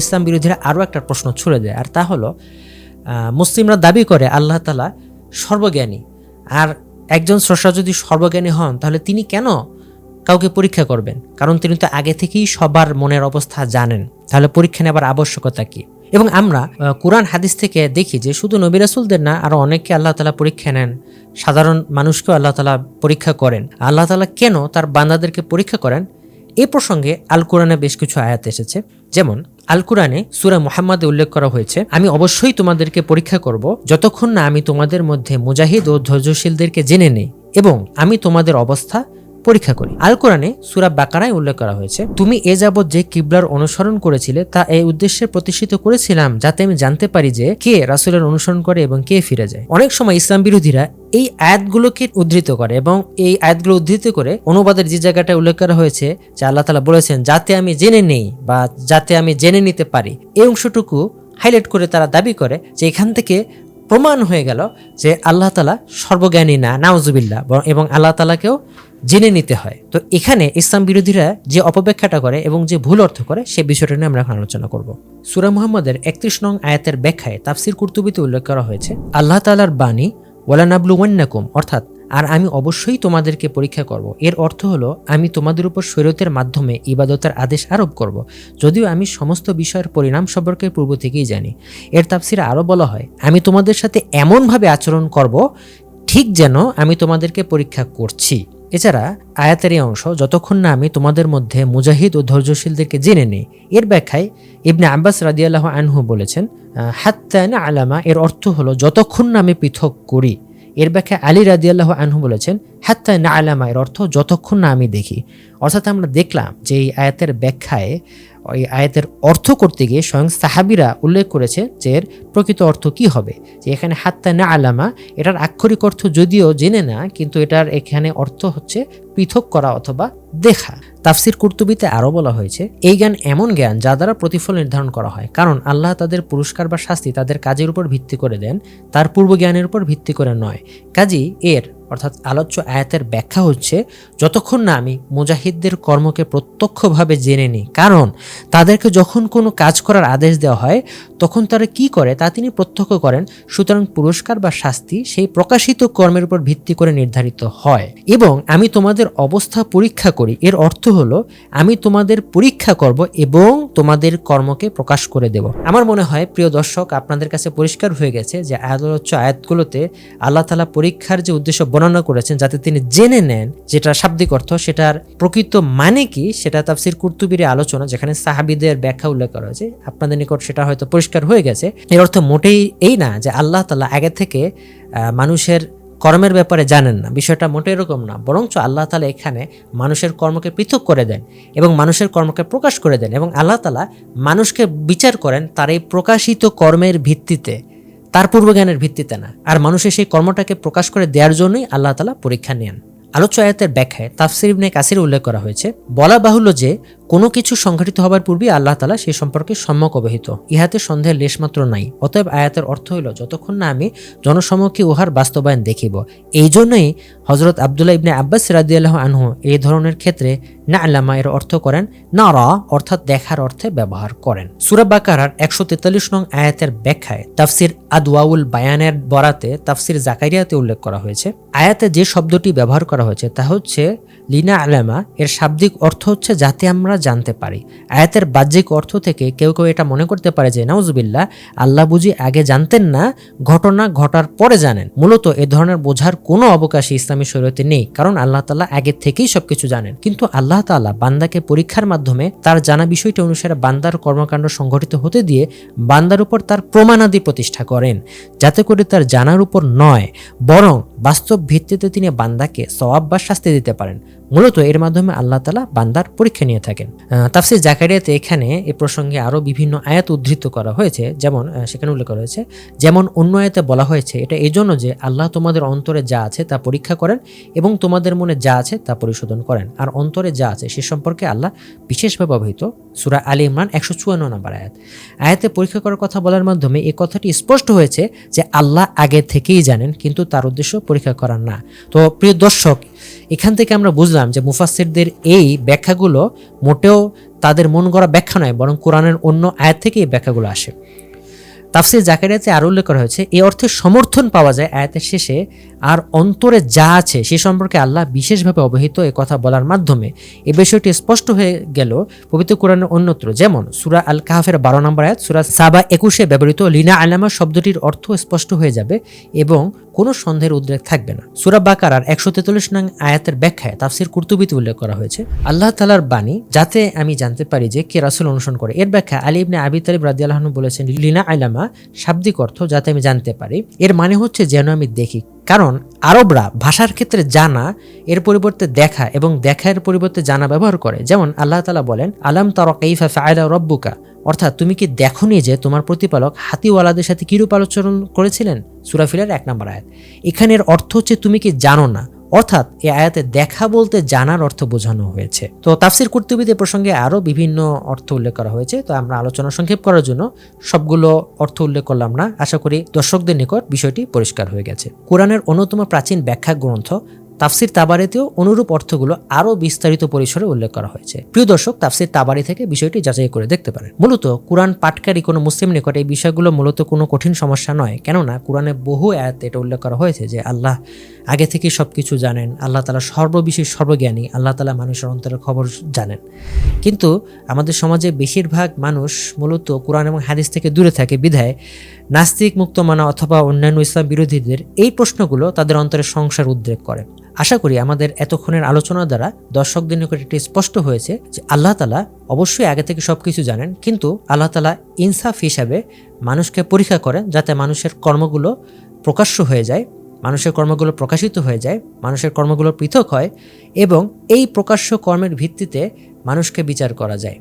ইসলাম বিরোধীরা আরও একটা প্রশ্ন ছুড়ে দেয়, আর তা হলো মুসলিমরা দাবি করে আল্লাহ তালা সর্বজ্ঞানী, আর একজন স্রষ্টা যদি সর্বজ্ঞানী হন, তাহলে তিনি কেন কাউকে পরীক্ষা করবেন? কারণ তিনি তো আগে থেকেই সবার মনের অবস্থা জানেন, তাহলে পরীক্ষা নেবার আবশ্যকতা কি? এবং আমরা কোরআন হাদিস থেকে দেখি যে শুধু নবী রাসুলদের না আরও অনেককে আল্লাহ তালা পরীক্ষা নেন, সাধারণ মানুষকেও আল্লাহ তালা পরীক্ষা করেন। আল্লাহ তালা কেন তার বান্দাদেরকে পরীক্ষা করেন? এ প্রসঙ্গে আল কোরআনে বেশ কিছু আয়াত এসেছে, যেমন আল কোরআনে সুরা মোহাম্মদে উল্লেখ করা হয়েছে, আমি অবশ্যই তোমাদেরকে পরীক্ষা করব যতক্ষণ না আমি তোমাদের মধ্যে মুজাহিদ ও ধৈর্যশীলদেরকে জেনে নেই এবং আমি তোমাদের অবস্থা পরীক্ষা করি। আল কোরআনে সুরা বাকারায় উল্লেখ করা হয়েছে, তুমি এ যাবৎ যে কিবলার অনুসরণ করেছিলে, তা এই উদ্দেশ্যে প্রতিষ্ঠিত করেছিলাম, যাতে আমি জানতে পারি যে কে রাসূলের অনুসরণ করে এবং কে ফিরে যায়। অনেক সময় ইসলাম বিরোধীরা এই আয়াতগুলোকে উদ্ধৃত করে এবং এই আয়াতগুলো উদ্ধৃত করে অনুবাদের যে জায়গাটা উল্লেখ করা হয়েছে, যে আল্লাহ তালা বলেছেন, যাতে আমি জেনে নেই বা যাতে আমি জেনে নিতে পারি। এই অংশটুকু হাইলাইট করে তারা দাবি করে যে এখান থেকে প্রমাণ হয়ে গেল যে আল্লাহ তালা সর্বজ্ঞানী না নাউজুবিল্লা বরং- এবং আল্লাহ তালাকেও জেনে নিতে হয়। তো এখানে ইসলাম বিরোধীরা যে অপব্যাখ্যাটা করে এবং যে ভুল অর্থ করে, সে বিষয়টা নিয়ে আমরা এখন আলোচনা করব। সুরা মুহাম্মদের একত্রিশ নং আয়াতের ব্যাখ্যায় তাফসির কুর্তুবিতে উল্লেখ করা হয়েছে, আল্লাহ তালার বাণী ওয়ালানাবলু ওয়ান্নাকুম অর্থাৎ, আর আমি অবশ্যই তোমাদেরকে পরীক্ষা করব। এর অর্থ হলো, আমি তোমাদের উপর শৈরতের মাধ্যমে ইবাদতের আদেশ আরোপ করব। যদিও আমি সমস্ত বিষয়ের পরিণাম সম্পর্কে পূর্ব থেকেই জানি। এর তাফসিরে আরও বলা হয়, আমি তোমাদের সাথে এমনভাবে আচরণ করব, ঠিক যেন আমি তোমাদেরকে পরীক্ষা করছি। এছাড়া আয়াতের এই অংশ যতক্ষণ না আমি তোমাদের মধ্যে মুজাহিদ ও ধৈর্যশীলদেরকে জেনে নিই, এর ব্যাখ্যায় ইবনে আব্বাস রাদিয়াল্লাহ আনহু বলেছেন হাত্তায়না আলামা, এর অর্থ হলো যতক্ষণ না আমি পৃথক করি। এর ব্যাখ্যা আলী রাদিয়াল্লাহ আনহু বলেছেন হাত্তা না আলামা, এর অর্থ যতক্ষণ না আমি দেখি। অর্থাৎ আমরা দেখলাম যে এই আয়াতের ব্যাখ্যায় ওই আয়াতের অর্থ করতে গিয়ে স্বয়ং সাহাবিরা উল্লেখ করেছে যে এর প্রকৃত অর্থ কি হবে? যে এখানে হাত্তা না আলামা এটার আক্ষরিক অর্থ যদিও জেনে না, কিন্তু এটার এখানে অর্থ হচ্ছে পৃথক করা অথবা দেখা। তাফসির কুর্তুবিতে আরও বলা হয়েছে, এই জ্ঞান এমন জ্ঞান যা দ্বারা প্রতিফল নির্ধারণ করা হয়, কারণ আল্লাহ তাদের পুরস্কার বা শাস্তি তাদের কাজের উপর ভিত্তি করে দেন, তার পূর্ব জ্ঞানের উপর ভিত্তি করে নয়। কাজী এর অর্থাৎ আলোচ্য আয়াতের ব্যাখ্যা হচ্ছে, যতক্ষণ না আমি মুজাহিদদের কর্মকে প্রত্যক্ষভাবে জেনে নিই, কারণ তাদেরকে যখন কোনো কাজ করার আদেশ দেওয়া হয়, তখন তারা কি করে? তা তিনি প্রত্যক্ষ করেন। সুতরাং পুরস্কার বা শাস্তি সেই প্রকাশিত কর্মের উপর ভিত্তি করে নির্ধারিত হয়। এবং আমি তোমাদের অবস্থা পরীক্ষা করি। এর অর্থ হলো, আমি তোমাদের পরীক্ষা করব এবং তোমাদের কর্মকে প্রকাশ করে দেব। আমার মনে হয়, প্রিয় দর্শক, আপনাদের কাছে পরিষ্কার হয়ে গেছে যে আলোচ্য আয়াতগুলোতে আল্লাহ তালা পরীক্ষার যে উদ্দেশ্য বর্ণনা করেছেন যাতে তিনি জেনে নেন যেটা শাব্দিক অর্থ, সেটার প্রকৃত মানে কি, সেটা তাফসির কুর্তুবির আলোচনা যেখানে সাহাবিদের ব্যাখ্যা উল্লেখ করা হয়েছে। আপনাদের নিকট সেটা হয়তো পরিষ্কার হয়ে গেছে। এর অর্থ মোটেই এই না যে আল্লাহ তালা আগে থেকে মানুষের কর্মের ব্যাপারে জানেন না। বিষয়টা মোটে এরকম না। বরঞ্চ আল্লাহ তালা এখানে মানুষের কর্মকে পৃথক করে দেন এবং মানুষের কর্মকে প্রকাশ করে দেন এবং আল্লাহ তালা মানুষকে বিচার করেন তার এই প্রকাশিত কর্মের ভিত্তিতে। তার পূর্বজ্ঞানের ভিত্তিতে না। আর মানুষের সেই কর্মটাকে প্রকাশ করে দেওয়ার জন্যই আল্লাহ তালা পরীক্ষা নেন। আলোচ্য আয়াতের ব্যাখ্যায় তাফসির ইবনে কাসির উল্লেখ করা হয়েছে, বলা বাহুল্য যে কোনো কিছু সংঘটিত হবার পূর্বেই আল্লাহ তালা সে সম্পর্কে সম্যক অবহিত। ইহাতে সন্দেহের লেশমাত্র নাই। অতএব আয়াতের অর্থ হইল, যতক্ষণ না আমি জনসমক্ষে উহার বাস্তবায়ন দেখিব। এই জন্যই হজরত আবদুল্লাহ ইবনে আব্বাস রাদিয়াল্লাহ আনহু এই ধরনের ক্ষেত্রে না আল্লামা এর অর্থ করেন না র অর্থাৎ দেখার অর্থে ব্যবহার করেন। সুরা বাকারার একশো তেতাল্লিশ নং আয়াতের ব্যাখ্যায় তাফসির আদওয়াউল বায়ানের বরাতে তাফসির জাকারিয়াতে উল্লেখ করা হয়েছে। আয়াতে যে শব্দটি ব্যবহার করা হয়েছে তা হচ্ছে লিনা আলামা এর শাব্দিক অর্থ হচ্ছে যাতে আমরা জানতে পারি। আয়াতের বাহ্যিক অর্থ থেকে কেউ কেউ এটা মনে করতে পারে যে, নাউজুবিল্লাহ, আল্লাহ বুঝি আগে জানতেন না, ঘটনা ঘটার পরে জানেন। মূলত এ ধরনের বোঝার কোনো অবকাশই ইসলামী শরীয়তে নেই, কারণ আল্লাহ তাল্লাহ আগে থেকেই সবকিছু জানেন। কিন্তু আল্লাহ তাআলা বান্দাকে পরীক্ষার মাধ্যমে তার জানা বিষয়টি অনুসারে বান্দার কর্মকাণ্ড সংঘটিত হতে দিয়ে বান্দার উপর তার প্রমাণাদি প্রতিষ্ঠা করেন, যাতে করে তার জানার উপর নয়, বরং বাস্তব ভিত্তিতে তিনি বান্দাকে সওয়াব বা শাস্তি দিতে পারেন। মূলত এর মাধ্যমে আল্লাহ তালা বান্দার পরীক্ষা নিয়ে থাকেন। তাফসির জাকারিয়াতে এখানে এ প্রসঙ্গে আরও বিভিন্ন আয়াত উদ্ধৃত করা হয়েছে, যেমন সেখানে উল্লেখ করা হয়েছে, যেমন অন্য আয়াতে বলা হয়েছে, এটা এই জন্য যে আল্লাহ তোমাদের অন্তরে যা আছে তা পরীক্ষা করেন এবং তোমাদের মনে যা আছে তা পরিশোধন করেন। আর অন্তরে যা আছে সে সম্পর্কে আল্লাহ বিশেষভাবে অবহিত। সুরা আলী ইমরান একশো চুয়ান্ন নম্বর আয়াত। আয়াতে পরীক্ষা করার কথা বলার মাধ্যমে এ কথাটি স্পষ্ট হয়েছে যে আল্লাহ আগে থেকেই জানেন, কিন্তু তার উদ্দেশ্য পরীক্ষা করার না। তো প্রিয় দর্শক, এখান থেকে আমরা বুঝলাম যে মুফাসিরদের এই ব্যাখ্যাগুলো মোটেও তাদের মন গড়া ব্যাখ্যা নয়, বরং কোরআনের অন্য আয়াত থেকে এই ব্যাখ্যাগুলো আসে। তাফসির জাকারিয়াতে আরও উল্লেখ করা হয়েছে, এই অর্থে সমর্থন পাওয়া যায় আয়াতের শেষে, আর অন্তরে যা আছে সে সম্পর্কে আল্লাহ বিশেষভাবে অবহিত এ কথা বলার মাধ্যমে। এ বিষয়টি স্পষ্ট হয়ে গেল পবিত্র কোরআনের অন্যত্র, যেমন সুরা আল কাহাফের বারো নম্বর আয়াত, সুরা সাবা একুশে ব্যবহৃত, লিনা আলামা শব্দটির অর্থ স্পষ্ট হয়ে যাবে এবং কোনো সন্দেহের উদ্রেক থাকবে না। সুরা বাকার আর একশো তেতাল্লিশ নং আয়াতের ব্যাখ্যায় তাফসির কুর্তুবিতে উল্লেখ করা হয়েছে, আল্লাহ তালার বাণী, যাতে আমি জানতে পারি যে কে রাসুল অনুসরণ করে। এর ব্যাখ্যা আলী ইবনে আবি তালিব রাদি আল্লাহন বলেছেন, লিনা আলামা শাব্দিক অর্থ যাতে আমি জানতে পারি। এর মানে হচ্ছে যেন আমি দেখি। কারণ আরবরা ভাষার ক্ষেত্রে জানা, এর পরিবর্তে দেখা এবং দেখার পরিবর্তে জানা ব্যবহার করে। যেমন আল্লাহ তালা বলেন, আলাম তারা কাইফা ফায়লা রব্বুকা? অর্থাৎ তুমি কি দেখনি যে তোমার প্রতিপালক হাতিওয়ালাদের সাথে কিরূপ আলোচনা করেছিলেন? সুরাফিলার এক নম্বর আয়াত। এখানের অর্থ হচ্ছে তুমি কি জানো না? অর্থাৎ এ আয়াতে দেখা বলতে জানার অর্থ বোঝানো হয়েছে। তো তাফসির কর্তৃবিদের প্রসঙ্গে আরও বিভিন্ন অর্থ উল্লেখ করা হয়েছে। তো আমরা আলোচনা সংক্ষেপ করার জন্য সবগুলো অর্থ উল্লেখ করলাম না। আশা করি দর্শকদের নিকট বিষয়টি পরিষ্কার হয়ে গেছে। কোরআনের অন্যতম প্রাচীন ব্যাখ্যা গ্রন্থ তাফসির তাবারিতেও অনুরূপ অর্থগুলো আরও বিস্তারিত পরিসরে উল্লেখ করা হয়েছে। প্রিয় দর্শক, তাফসির তাবারি থেকে বিষয়টি যাচাই করে দেখতে পারেন। মূলত কোরআন পাঠকারী কোনো মুসলিম নিকট এই বিষয়গুলো মূলত কোনো কঠিন সমস্যা নয়। কেননা কোরআনে বহু আয়াত এটা উল্লেখ করা হয়েছে যে আল্লাহ আগে থেকে সব কিছু জানেন। আল্লাহ তালা সর্ববিশেষ সর্বজ্ঞানী, আল্লাহ তালা মানুষের অন্তরের খবর জানেন। কিন্তু আমাদের সমাজে বেশিরভাগ মানুষ মূলত কোরআন এবং হাদিস থেকে দূরে থাকে, বিধায় নাস্তিক মুক্তমানা অথবা অন্যান্য ইসলাম বিরোধীদের এই প্রশ্নগুলো তাদের অন্তরে সংসার উদ্রেক করে। আশা করি আমাদের এতক্ষণের আলোচনা দ্বারা দর্শকদের নিকট এটি স্পষ্ট হয়েছে যে আল্লাহ তালা অবশ্যই আগে থেকে সব কিছু জানেন, কিন্তু আল্লাহ তালা ইনসাফ হিসাবে মানুষকে পরীক্ষা করেন যাতে মানুষের কর্মগুলো প্রকাশ্য হয়ে যায়। মানুষের কর্মগুলো প্রকাশিত হয়ে যায়, মানুষের কর্মগুলো পৃথক হয় এবং এই প্রকাশ্য কর্মের ভিত্তিতে মানুষকে বিচার করা যায়।